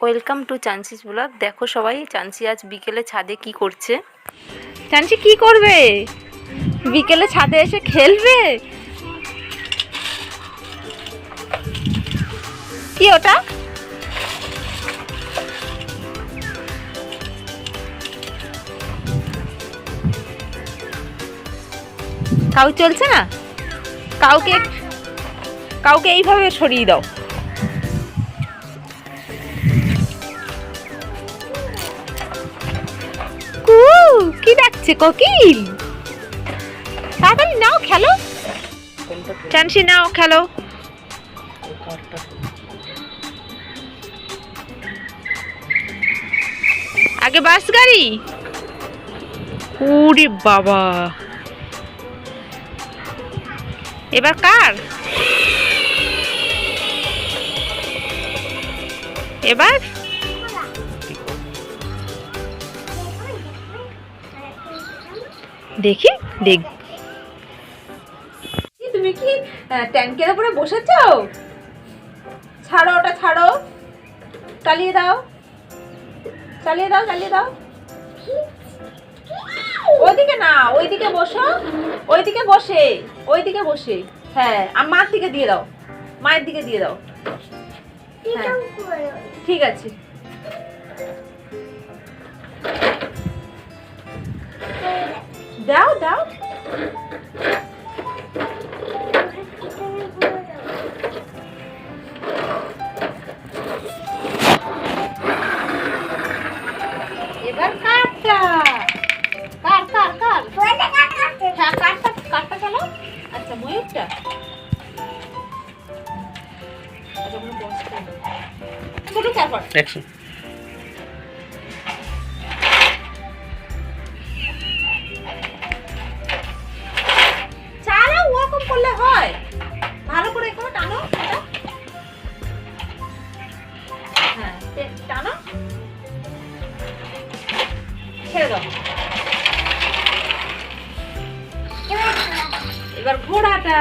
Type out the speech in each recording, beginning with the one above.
Welcome to চান্সিস blog দেখো সবাই চান্সি আজ বিকেলে ছাদে কি করছে? চান্সি কি করবে? বিকেলে ছাদে এসে খেলবে? কি ওটা? কাউ চলছে না? কাউকে কাউকে এইভাবে সরিয়ে দাও। ডাকছে কোকিল। তাড়াতাড়ি নাও, খেলো। চানসি, নাও, খেলো। আগে বাস গাড়ি? ওরে বাবা। এবার কার? এবার দেখি দেখ। তুমি কি ট্যাঙ্কের উপরে বসেছ ছাড়ো ওটা ছাড়ো। চালিয়ে দাও। চালিয়ে দাও চালিয়ে দাও। ওইদিকে না ওইদিকে বসো। ওইদিকে বসে ওইদিকে বসে। হ্যাঁ আর মার দিকে দিয়ে দাও। মায়ের দিকে দিয়ে দাও। হ্যাঁ। ঠিক আছে। দাও দাও। এবার কাঠটা কার কার কার? হ্যাঁ কাঠটা কাঠটা চালাও। আচ্ছা ময়ূরটা। আচ্ছা বস্তা টানো। ছেড়ে দাও। এবার ঘোড়াটা।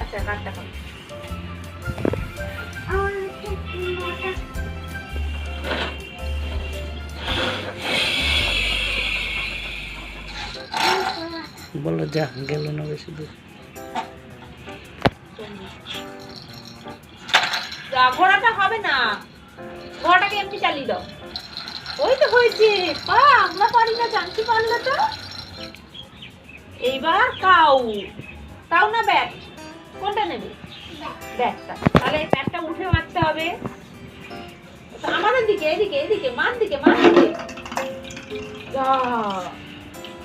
আচ্ছা কাঠটা বলো যা, গেল না বেশি দূর। ঘোড়াটা হবে না। ঘোড়াটাকে এমনি চালিয়ে দাও। ওই তো হয়েছে। পা, আমরা পারি না, জানতে তো। এইবার কাউ। না নেবে? তাহলে এই উঠে মারতে হবে। আমাদের দিকে, এদিকে এদিকে মান দিকে মান দিকে।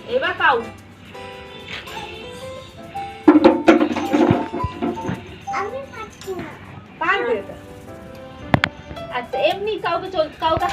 এবার কাউ। কাউকে কাউকে